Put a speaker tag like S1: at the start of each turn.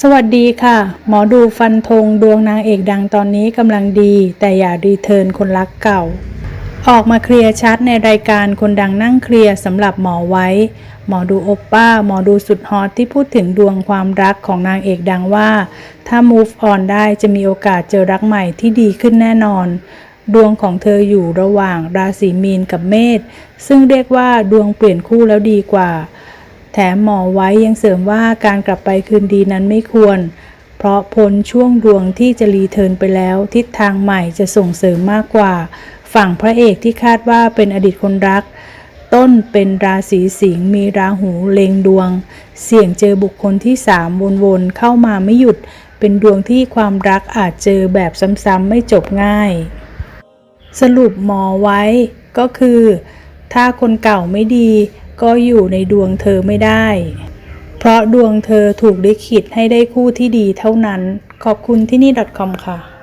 S1: สวัสดีค่ะ หมอดูฟันธงดวงนางเอกดังตอนนี้กำลังดี แต่อย่ารีเทิร์นคนรักเก่า ออกมาเคลียร์ชัดในรายการคนดังนั่งเคลียร์สำหรับหมอไว้ หมอดูโอปป้า หมอดูสุดฮอตที่พูดถึงดวงความรักของนางเอกดังว่า ถ้า move on ได้จะมีโอกาสเจอรักใหม่ที่ดีขึ้นแน่นอน ดวงของเธออยู่ระหว่างราศีมีนกับเมษซึ่งเรียกว่าดวงเปลี่ยนคู่แล้วดีกว่า แถมหมอไว้ยังเสริมว่าการกลับไปคืนดีนั้นไม่ควร เพราะพ้นช่วงดวงที่จะรีเทิร์นไปแล้ว ทิศทางใหม่จะส่งเสริมมากกว่า ฝั่งพระเอกที่คาดว่าเป็นอดีตคนรัก ต้นเป็นราศีสิงห์มีราหูเลงดวง เสี่ยงเจอบุคคลที่สามวนๆเข้ามาไม่หยุด เป็นดวงที่ความรักอาจเจอแบบซ้ำๆไม่จบง่าย สรุปหมอไว้ก็คือ ถ้าคนเก่าไม่ดี ก็อยู่ในดวงเธอไม่ได้ เพราะดวงเธอถูกลิขิตให้ได้คู่ที่ดีเท่านั้น ขอบคุณที่นี่ .com ค่ะ